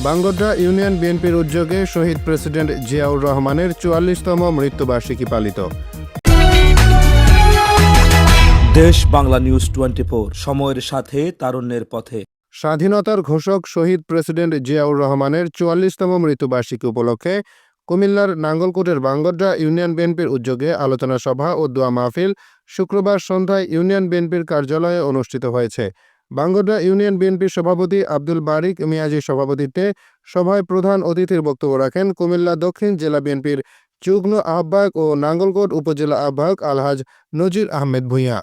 বাঙ্গোড্রা union বিএনপির উদ্যোগে শহীদ president Ziaur রহমানের চুয়াল্লিশতম মৃত্যুবার্ষিকী পালিত। দেশ বাংলা নিউজ টোয়েন্টি সময়ের সাথে তারুণ্যের পথে। স্বাধীনতার ঘোষক শহীদ প্রেসিডেন্ট জিয়াউর রহমানের চুয়াল্লিশতম মৃত্যুবার্ষিকী উপলক্ষে কুমিল্লার নাঙ্গলকোটের বাঙ্গড্রা ইউনিয়ন বিএনপির উদ্যোগে আলোচনা সভা ও দোয়া মাহফিল শুক্রবার সন্ধ্যায় ইউনিয়ন বিএনপির কার্যালয়ে অনুষ্ঠিত হয়েছে। বাঙ্গড্রা ইউনিয়ন বিএনপির সভাপতি আব্দুল বারিক মিয়াজির সভাপতিত্বে সভায় প্রধান অতিথির বক্তব্য রাখেন কুমিল্লা দক্ষিণ জেলা বিএনপির যুগ্ম আহ্বায়ক ও নাঙ্গলকোট উপজেলা আহ্বায়ক আলহাজ নজির আহমেদ ভূঁইয়া।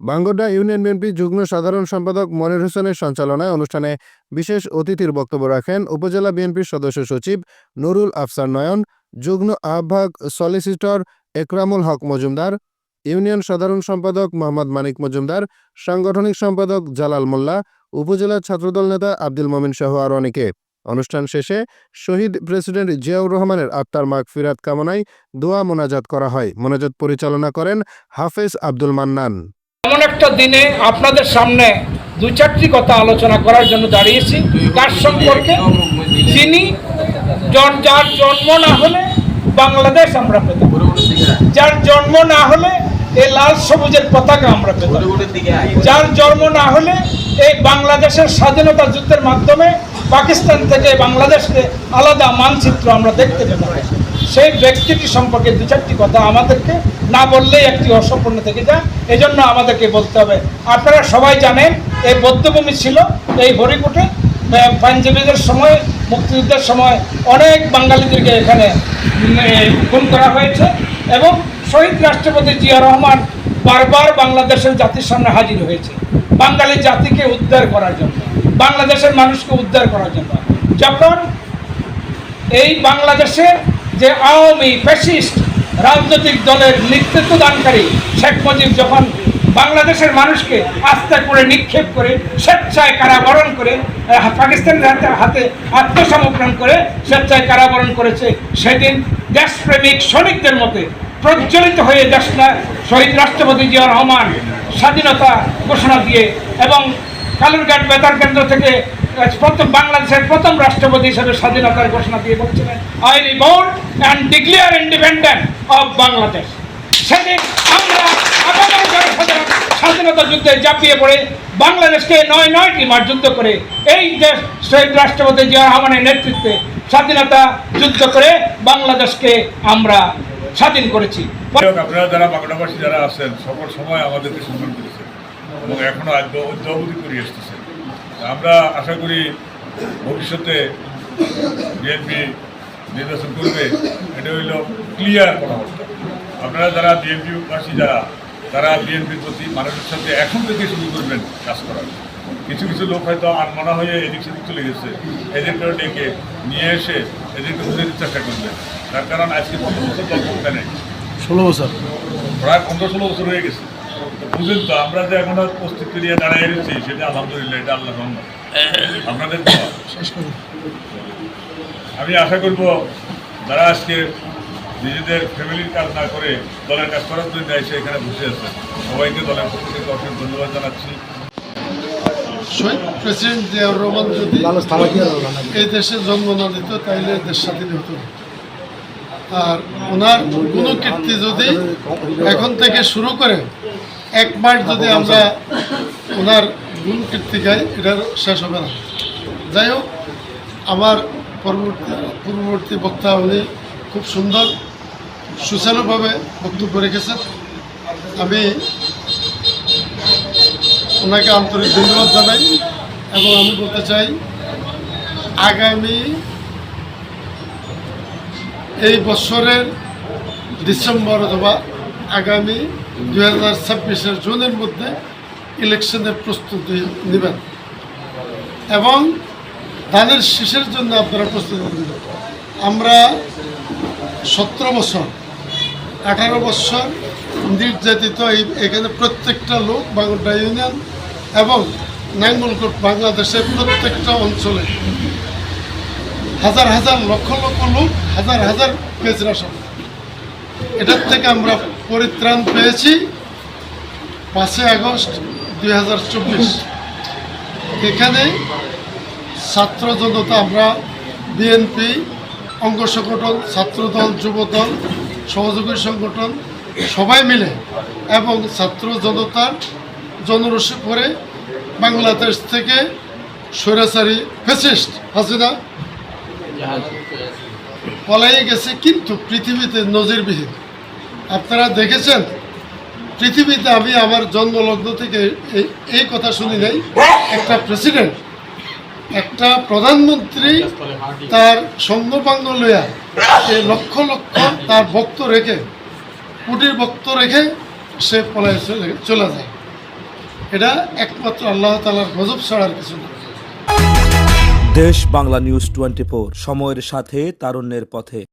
বাঙ্গড্রা ইউনিয়ন বিএনপি যুগ্ম সাধারণ সম্পাদক মনির হোসেনের সঞ্চালনায় অনুষ্ঠানে বিশেষ অতিথির বক্তব্য রাখেন উপজেলা বিএনপির সদস্য সচিব নুরুল আফসার নয়ন, যুগ্ম আহ্বায়ক সলিসিটর একরামুল হক মজুমদার ইউনিয়ন সাধারণ সম্পাদক মোহাম্মদ মানিক মজুমদার, সাংগঠনিক সম্পাদক জালাল মোল্লা, উপজেলা ছাত্রদল নেতা আব্দুল মমিন সহ আর অনেকে। অনুষ্ঠান শেষে শহীদ প্রেসিডেন্ট জিয়াউর রহমানের আত্মার মাগ ফিরাত কামনায় দোয়া মোনাজাত করা হয়। মোনাজাত পরিচালনা করেন হাফেজ আব্দুল মান্নান। এমন একটা দিনে আপনাদের সামনে দু চারটি কথা আলোচনা করার জন্য দাঁড়িয়েছি। কার সম্পর্কে যিনি জন- যার জন্ম না হলে বাংলাদেশ আমরা পেতাম যার জন্ম না হলে এই লাল সবুজের পতাকা আমরা পেতাম। যার জন্ম না হলে এই বাংলাদেশের স্বাধীনতা যুদ্ধের মাধ্যমে পাকিস্তান থেকে বাংলাদেশকে আলাদা মানচিত্র আমরা দেখতে পেতাম। সেই ব্যক্তিটি সম্পর্কে দু চারটি কথা আমাদেরকে না বললেই একটি অসম্পূর্ণ থেকে যায়। এজন্য আমাদেরকে বলতে হবে আপনারা সবাই জানেন এই বৌদ্ধভূমি ছিল এই হরিকুটে পাঞ্জাবিদের সময় মুক্তিযুদ্ধের সময় অনেক বাঙালিদেরকে এখানে খুন করা হয়েছে এবং শহীদ রাষ্ট্রপতি জিয়া রহমান বারবার বাংলাদেশের জাতির সামনে হাজির হয়েছে। বাঙালি জাতিকে উদ্ধার করার জন্য, বাংলাদেশের মানুষকে উদ্ধার করার জন্য। যখন এই বাংলাদেশের যে আওয়ামী ফ্যাসিস্ট রাজনৈতিক দলের নেতৃত্ব দানকারী শেখ মুজিব যখন বাংলাদেশের মানুষকে আস্থা করে নিক্ষেপ করে, স্বেচ্ছায় কারাবরণ করে পাকিস্তানের হাতে হাতে আত্মসমর্পণ করে, স্বেচ্ছায় কারাবরণ করেছে, সেদিন দেশপ্রেমিক সৈনিকদের মতে প্রজ্বলিত হয়ে দেশটা শহীদ রাষ্ট্রপতি জিয়া রহমান স্বাধীনতা ঘোষণা দিয়ে এবং কালুরঘাট বেতার কেন্দ্র থেকে প্রথম বাংলাদেশের প্রথম রাষ্ট্রপতি হিসেবে স্বাধীনতার ঘোষণা দিয়ে বলছিলেন I revolt and declare independent of Bangladesh সেদিন আমরা স্বাধীনতা যুদ্ধে ঝাঁপিয়ে পড়ে, বাংলাদেশকে নয় নয়টি মার যুদ্ধ করে এই দেশ শহীদ রাষ্ট্রপতি জিয়া রহমানের নেতৃত্বে স্বাধীনতা যুদ্ধ করে বাংলাদেশকে আমরা স্বাধীন করেছি। আপনারা যারা বাংলাভাষী যারা আছেন, সকল সময় আমাদেরকে সম্মান করেছেন এবং এখনও আজ অদ্যাবধি করে এসতেছেন আমরা আশা করি ভবিষ্যতে বিএনপি নির্বাচন করবে, এটা হইল ক্লিয়ার কথাবার্তা আপনারা যারা বিএনপি বাসী যারা, তারা বিএনপির প্রতি মানুষের সাথে এখন থেকে শুরু করবেন কাজ করার কিছু কিছু লোক হয়তো আনমনা হয়ে এদিক সেদিক চলে গেছে। এদেরকে ডেকে নিয়ে এসে এদেরকে বুঝে দিতে চেষ্টা করবে। তার কারণ আজকে পনেরো বছর দল নেই। ষোলো বছর। প্রায় পনেরো ষোলো বছর হয়ে গেছে। বুঝেন তো আমরা যে এখন প্রস্তুতি নিয়ে দাঁড়িয়ে গেছি সেটা আলহামদুলিল্লাহ এটা আল্লাহ আপনাদের আমি আশা করব যারা আজকে নিজেদের ফ্যামিলির কাজ না করে দলের কাজ করার জন্য এসে এখানে বসে আছে সবাইকে দলের পক্ষ থেকে অসংখ্য ধন্যবাদ জানাচ্ছি। শহীদ প্রেসিডেন্ট জিয়াউর রহমান যদি এই দেশে জন্ম না দিত তাইলে দেশ স্বাধীন হতো। আর ওনার কোনো কীর্তি যদি এখন থেকে শুরু করে এক মাস যদি আমরা ওনার গুণ কীর্তি গাই এটার শেষ হবে না। যাই হোক আমার পরবর্তী পূর্ববর্তী বক্তা উনি খুব সুন্দর সুচারুভাবে বক্তব্য রেখেছেন। আমি ওনাকে আন্তরিক ধন্যবাদ জানাই এবং আমি বলতে চাই, আগামী এই বছরের ডিসেম্বর অথবা আগামী দু হাজার ছাব্বিশের জুনের মধ্যে ইলেকশনের প্রস্তুতি নেবেন এবং ধানের শীষের জন্য আপনারা প্রস্তুতি নেবেন। আমরা সতেরো বছর, আঠারো বছর নির্যাতিত এখানে প্রত্যেকটা লোক বাংলা ইউনিয়ন এবং নাঙ্গলকোট, বাংলাদেশের প্রত্যেকটা অঞ্চলে হাজার হাজার লক্ষ লক্ষ লোক, হাজার হাজার পেজরা সব এটার থেকে আমরা পরিত্রাণ পেয়েছি পাঁচই আগস্ট দুই হাজার চব্বিশ। এখানে ছাত্র জনতা, আমরা বিএনপি, অঙ্গ সংগঠন ছাত্রদল যুবদল সহযোগী সংগঠন, সবাই মিলে এবং ছাত্র জনতার জনরসে করে বাংলাদেশ থেকে স্বৈরাচারী ফেসিস্ট হাসিনা। পলাই গেছে কিন্তু পৃথিবীতে নজিরবিহীন। আপনারা দেখেছেন, পৃথিবীতে আমি আমার জন্মলগ্ন থেকে এই- কথা শুনি নাই। একটা প্রেসিডেন্ট, একটা প্রধানমন্ত্রী তার সঙ্গপাঙ্গ লইয়া এই লক্ষ লক্ষ তার ভক্ত রেখে, কুটির ভক্ত রেখে সে পলায় চলে যায়। এটা একমাত্র আল্লাহ তালার গজব ছাড়ার কিছু না। দেশ বাংলা নিউজ টোয়েন্টি সময়ের সাথে, তারুণ্যের পথে।